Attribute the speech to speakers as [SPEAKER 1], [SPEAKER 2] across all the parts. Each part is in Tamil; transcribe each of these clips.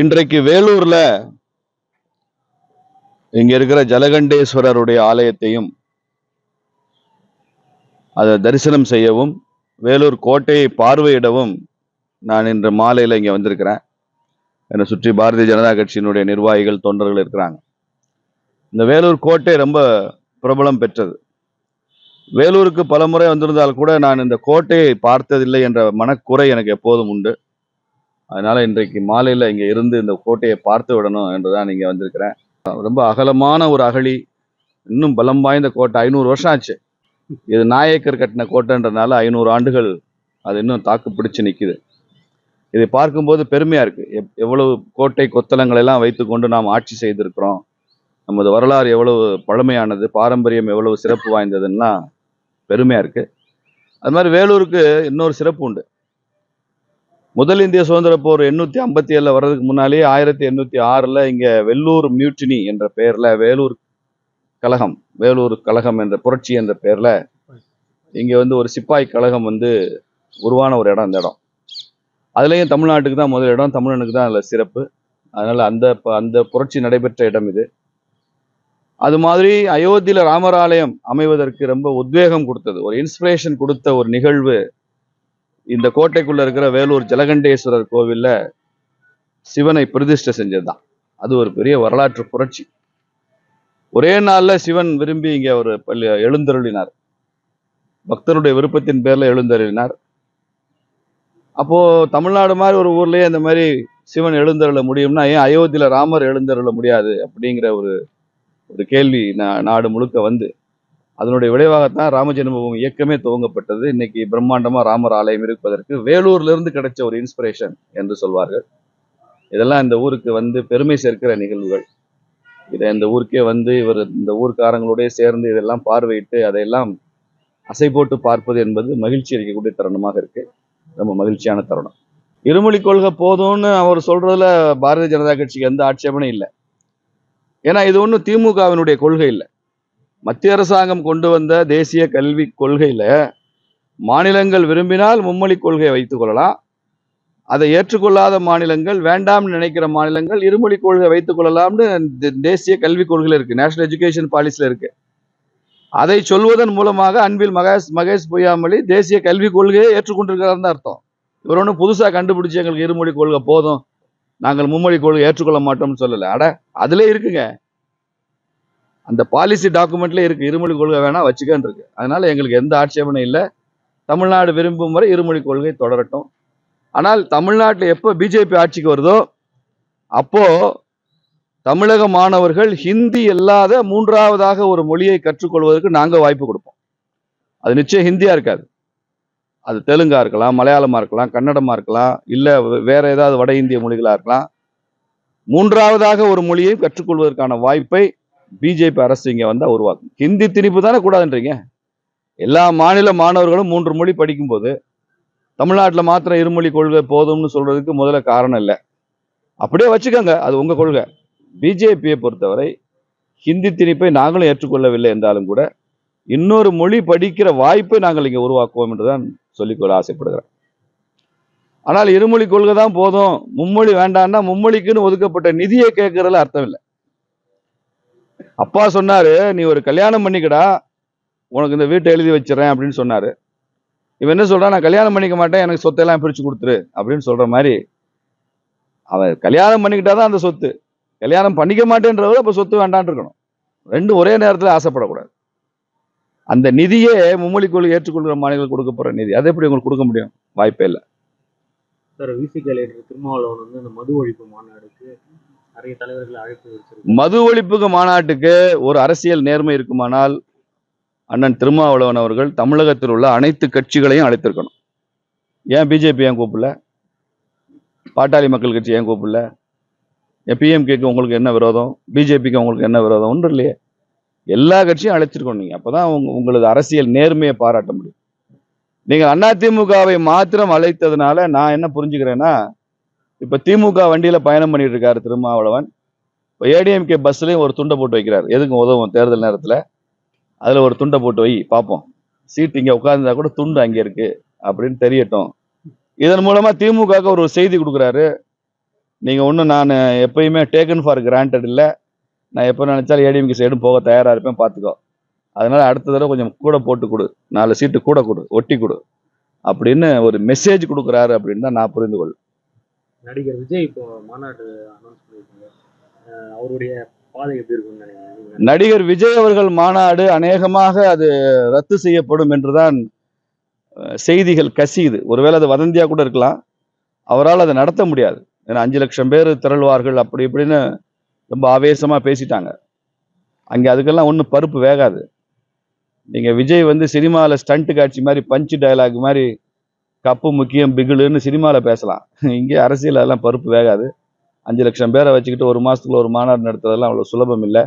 [SPEAKER 1] இன்றைக்கு வேலூர்ல இங்க இருக்கிற ஜலகண்டேஸ்வரருடைய ஆலயத்தையும் அதை தரிசனம் செய்யவும் வேலூர் கோட்டையை பார்வையிடவும் நான் இன்று மாலையில் இங்கே வந்திருக்கிறேன். என்னை சுற்றி பாரதிய ஜனதா கட்சியினுடைய நிர்வாகிகள் தொண்டர்கள் இருக்கிறாங்க. இந்த வேலூர் கோட்டை ரொம்ப பிரபலம் பெற்றது. வேலூருக்கு பல முறை வந்திருந்தால் கூட நான் இந்த கோட்டையை பார்த்ததில்லை என்ற மனக்குறை எனக்கு எப்போதும் உண்டு. அதனால இன்றைக்கு மாலையில் இங்கே இருந்து இந்த கோட்டையை பார்த்து விடணும் என்றுதான் இங்கே வந்திருக்கிறேன். ரொம்ப அகலமான ஒரு அகழி இன்னும் பலம் வாய்ந்த கோட்டை. ஐநூறு வருஷம் ஆச்சு. இது நாயக்கர் கட்டின கோட்டைன்றனால ஐநூறு ஆண்டுகள் அது இன்னும் தாக்கு பிடிச்சு நிற்குது இதை பார்க்கும்போது பெருமையாக இருக்குது எவ்- எவ்வளவு கோட்டை கொத்தளங்களை எல்லாம் வைத்துக்கொண்டு நாம் ஆட்சி செய்திருக்கிறோம். நமது வரலாறு எவ்வளவு பழமையானது பாரம்பரியம் எவ்வளவு சிறப்பு வாய்ந்ததுன்னா பெருமையா இருக்கு. அது மாதிரி வேலூருக்கு இன்னொரு சிறப்பு உண்டு. முதல் இந்திய சுதந்திர போர் எண்ணூத்தி ஐம்பத்தி ஏழுல வர்றதுக்கு முன்னாலே ஆயிரத்தி எண்ணூத்தி ஆறுல இங்க வெள்ளூர் மியூட்டினி என்ற பெயர்ல வேலூர் கழகம் வேலூர் கழகம் என்ற புரட்சி என்ற பெயர்ல இங்க வந்து ஒரு சிப்பாய் கழகம் வந்து உருவான ஒரு இடம் அந்த இடம். அதுலயும் தமிழ்நாட்டுக்கு தான் முதல் இடம் தமிழனுக்கு தான் அதுல சிறப்பு. அதனால அந்த ப- அந்த புரட்சி நடைபெற்ற இடம் இது. அது மாதிரி அயோத்தியில ராமர் ஆலயம் அமைவதற்கு ரொம்ப உத்வேகம் கொடுத்தது. ஒரு இன்ஸ்பிரேஷன் கொடுத்த ஒரு நிகழ்வு இந்த கோட்டைக்குள்ள இருக்கிற வேலூர் ஜலகண்டேஸ்வரர் கோவில்ல சிவனை பிரதிஷ்டை செஞ்சதுதான். அது ஒரு பெரிய வரலாற்று புரட்சி. ஒரே நாள்ல சிவன் விரும்பி இங்க ஒரு பள்ளி எழுந்தருளினார். பக்தருடைய விருப்பத்தின் பேர்ல எழுந்தருளினார். அப்போ தமிழ்நாடு மாதிரி ஒரு ஊர்லயே இந்த மாதிரி சிவன் எழுந்தருள முடியும்னா ஏன் அயோத்தியில ராமர் எழுந்தருள முடியாது அப்படிங்கிற ஒரு ஒரு கேள்வி நா- நாடு முழுக்க வந்து அதனுடைய விளைவாகத்தான் ராமஜென்மபூமி இயக்கமே துவங்கப்பட்டது. இன்னைக்கு பிரம்மாண்டமா ராமர் ஆலயம் இருப்பதற்கு வேலூர்ல இருந்து கிடைச்ச ஒரு இன்ஸ்பிரேஷன் என்று சொல்வார்கள். இதெல்லாம் இந்த ஊருக்கு வந்து பெருமை சேர்க்கிற நிகழ்வுகள். இதை இந்த ஊருக்கே வந்து இவர் இந்த ஊர்க்காரங்களோடய சேர்ந்து இதெல்லாம் பார்வையிட்டு அதையெல்லாம் அசை போட்டு பார்ப்பது என்பது மகிழ்ச்சி அளிக்கக்கூடிய தருணமாக இருக்கு. ரொம்ப மகிழ்ச்சியான தருணம். இருமொழி கொள்கை போதும்னு அவர் சொல்றதுல பாரதிய ஜனதா கட்சிக்கு எந்த ஆட்சேபனையும் இல்லை. ஏன்னா இது ஒன்றும் திமுகவினுடைய கொள்கை இல்லை மத்திய அரசாங்கம் கொண்டு வந்த தேசிய கல்வி கொள்கையில் மாநிலங்கள் விரும்பினால் மும்மொழி கொள்கையை வைத்துக் கொள்ளலாம். அதை ஏற்றுக்கொள்ளாத மாநிலங்கள் வேண்டாம்னு நினைக்கிற மாநிலங்கள் இருமொழி கொள்கை வைத்துக் கொள்ளலாம்னு தேசிய கல்விக் கொள்கையில் இருக்குது நேஷனல் எஜுகேஷன் பாலிசியில் இருக்கு. அதை சொல்வதன் மூலமாக அன்பில் மகேஷ் மகேஷ் பொய்யாமொழி தேசிய கல்விக் கொள்கையை ஏற்றுக்கொண்டிருக்கிறார்னு அர்த்தம். இவர் ஒன்றும் புதுசாக கண்டுபிடிச்சி எங்களுக்கு இருமொழி கொள்கை போதும். நாங்கள் மும்மொழி கொள்கை ஏற்றுக்கொள்ள மாட்டோம்னு சொல்லலை. அட அதிலே இருக்குங்க. அந்த பாலிசி டாக்குமெண்ட்ல இருக்கு. இருமொழி கொள்கை வேணா வச்சுக்கன்னு இருக்கு அதனால எங்களுக்கு எந்த ஆட்சேபனும் இல்லை. தமிழ்நாடு விரும்பும் வரை இருமொழி கொள்கை தொடரட்டும். ஆனால் தமிழ்நாட்டில் எப்போ பிஜேபி ஆட்சிக்கு வருதோ அப்போ தமிழக மாணவர்கள் ஹிந்தி இல்லாத மூன்றாவதாக ஒரு மொழியை கற்றுக்கொள்வதற்கு நாங்கள் வாய்ப்பு கொடுப்போம். அது நிச்சயம் ஹிந்தியா இருக்காது. அது தெலுங்காக இருக்கலாம் மலையாளமாக இருக்கலாம் கன்னடமாக இருக்கலாம் இல்லை வேறு ஏதாவது வட இந்திய மொழிகளாக இருக்கலாம். மூன்றாவதாக ஒரு மொழியை கற்றுக்கொள்வதற்கான வாய்ப்பை பிஜேபி அரசு இங்கே வந்தால் உருவாக்கும். ஹிந்தி திணிப்பு தானே கூடாதுன்றீங்க? எல்லா மாநில மாணவர்களும் மூன்று மொழி படிக்கும்போது தமிழ்நாட்டில் மாத்திரம் இருமொழி கொள்கை போதும்னு சொல்கிறதுக்கு முதல்ல காரணம் இல்லை. அப்படியே வச்சுக்கோங்க அது உங்கள் கொள்கை. பிஜேபியை பொறுத்தவரை ஹிந்தி திணிப்பை நாங்களும் ஏற்றுக்கொள்ளவில்லை என்றாலும் கூட இன்னொரு மொழி படிக்கிற வாய்ப்பை நாங்கள் இங்கே உருவாக்குவோம் என்றுதான் சொல்லிக்கொள்ள ஆசைப்படுகிறேன். ஆனால் இருமொழி கொள்கை தான் போதும். மும்மொழி வேண்டாம்னா மும்மொழிக்குன்னு ஒதுக்கப்பட்ட நிதியை கேட்கறதுல அர்த்தம் இல்லை அப்பா சொன்னாரு நீ ஒரு கல்யாணம் பண்ணிக்கடா. உனக்கு இந்த வீட்டை எழுதி வச்சிடறேன் அப்படின்னு சொன்னாரு. இவன் என்ன சொல்றான்? நான் கல்யாணம் பண்ணிக்க மாட்டேன். எனக்கு சொத்தையெல்லாம் பிரிச்சு கொடுத்துரு அப்படின்னு சொல்ற மாதிரி அவன் கல்யாணம் பண்ணிக்கிட்டாதான் அந்த சொத்து. கல்யாணம் பண்ணிக்க மாட்டேன்றவர் அப்போ சொத்து வேண்டான் இருக்கணும். ரெண்டும் ஒரே நேரத்தில் ஆசைப்படக்கூடாது. அந்த நிதியே மும்மொழி கொள்கை ஏற்றுக்கொள்கிற மாநிலங்களுக்கு கொடுக்க போற நிதி. அதை எப்படி உங்களுக்கு கொடுக்க முடியும்? வாய்ப்பே இல்லை.
[SPEAKER 2] சார் விசிக லீடர் திருமாவளவன் வந்து இந்த மது ஒழிப்பு மாநாடுக்கு நிறைய தலைவர்களை அழைப்பு
[SPEAKER 1] மது ஒழிப்புக்கு மாநாட்டுக்கு ஒரு அரசியல் நேர்மை இருக்குமானால் அண்ணன் திருமாவளவன் அவர்கள் தமிழகத்தில் உள்ள அனைத்து கட்சிகளையும் அழைத்திருக்கணும். ஏன் பிஜேபி ஏன் கூப்பிடல? பாட்டாளி மக்கள் கட்சி ஏன் கூப்பிடல? பிஎம்கேக்கு உங்களுக்கு என்ன விரோதம்? பிஜேபிக்கு உங்களுக்கு என்ன விரோதம்? ஒன்றும் இல்லையே. எல்லா கட்சியும் அழைச்சிருக்கணும் அப்போ தான் உங்க உங்களது அரசியல் நேர்மையை பாராட்ட முடியும். நீங்கள் அதிமுகவை மாத்திரம் அழைத்ததுனால நான் என்ன புரிஞ்சுக்கிறேன்னா இப்போ திமுக வண்டியில் பயணம் பண்ணிட்டு இருக்காரு திருமாவளவன். இப்போ ஏடிஎம்கே பஸ்லேயும் ஒரு துண்டை போட்டு வைக்கிறார். எதுக்கு உதவும் தேர்தல் நேரத்தில்? அதில் ஒரு துண்டை போட்டு வை பார்ப்போம் சீட் இங்கே உட்காந்துருந்தா கூட துண்டு அங்கே இருக்குது அப்படின்னு தெரியட்டும். இதன் மூலமாக திமுகவுக்கு ஒரு செய்தி கொடுக்குறாரு. நீங்கள் ஒன்றும் நான் எப்பயுமே டேக்கன் ஃபார் கிராண்டட் இல்லை. நான் எப்போ நினைச்சாலும் ஏடிஎம்கே சைடும் போக தயாரா இருப்பேன் பார்த்துக்கோ அதனால அடுத்த தடவை கொஞ்சம் கூட போட்டு கொடு. நாலு சீட்டு கூட கொடு ஒட்டி கொடு. அப்படின்னு ஒரு மெசேஜ் கொடுக்குறாரு அப்படின்னு தான் நான் புரிந்து கொள்
[SPEAKER 2] நடிகர் விஜய் இப்போ மாநாடு அனௌன்ஸ் பண்ணியிருக்காங்க. அவருடைய பாதை எப்படி நினைக்கிறீங்க?
[SPEAKER 1] நடிகர் விஜய் அவர்கள் மாநாடு அநேகமாக அது ரத்து செய்யப்படும் என்றுதான் செய்திகள் கசியுது. ஒருவேளை அது வதந்தியா கூட இருக்கலாம். அவரால் அதை நடத்த முடியாது. ஏன்னா அஞ்சு லட்சம் பேர் திரளுவார்கள் அப்படி இப்படின்னு ரொம்ப ஆவேசமாக பேசிட்டாங்க. அங்கே அதுக்கெல்லாம் ஒன்றும் பருப்பு வேகாது. நீங்கள் விஜய் வந்து சினிமாவில் ஸ்டண்ட் காட்சி மாதிரி பஞ்சு டயலாக் மாதிரி கப்பு முக்கியம் பிகிலுன்னு சினிமாவில் பேசலாம். இங்கே அரசியல் அதெல்லாம் பருப்பு வேகாது. அஞ்சு லட்சம் பேரை வச்சுக்கிட்டு ஒரு மாதத்துக்குள்ள ஒரு மாநாடு நடத்துறதெல்லாம் அவ்வளோ சுலபம் இல்லை.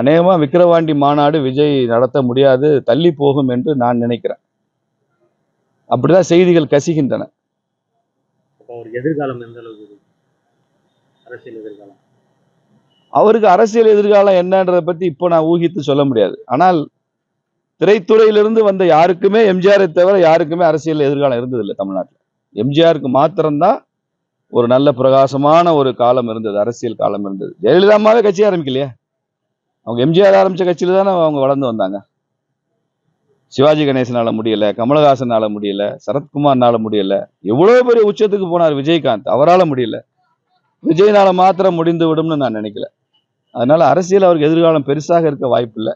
[SPEAKER 1] அநேகமாக விக்கிரவாண்டி மாநாடு விஜய் நடத்த முடியாது தள்ளி போகும் என்று நான் நினைக்கிறேன். அப்படிதான் செய்திகள் கசிகின்றன.
[SPEAKER 2] எதிர்காலம் எந்த அளவுக்கு அரசியல் எதிர்காலம்?
[SPEAKER 1] அவருக்கு அரசியல் எதிர்காலம் என்னன்றதை பற்றி இப்போ நான் ஊகித்து சொல்ல முடியாது. ஆனால் திரைத்துறையிலிருந்து வந்த யாருக்குமே எம்ஜிஆரை தவிர யாருக்குமே அரசியல் எதிர்காலம் இருந்ததில்லை தமிழ்நாட்டில். எம்ஜிஆருக்கு மாத்திரம்தான் ஒரு நல்ல பிரகாசமான ஒரு காலம் இருந்தது அரசியல் காலம் இருந்தது. ஜெயலலிதா அம்மாவே கட்சி ஆரம்பிக்கலையே? அவங்க எம்ஜிஆர் ஆரம்பிச்ச கட்சியில் தானே அவங்க வளர்ந்து வந்தாங்க. சிவாஜி கணேசனால முடியல கமலஹாசனால முடியல சரத்குமார்னால முடியல எவ்வளோ பெரிய உச்சத்துக்கு போனார் விஜயகாந்த் அவரால முடியல. விஜய்னால மாத்திரம் முடிந்து விடும்னு நான் நினைக்கல. அதனால அரசியல் அவருக்கு எதிர்காலம் பெருசாக இருக்க வாய்ப்பில்லை.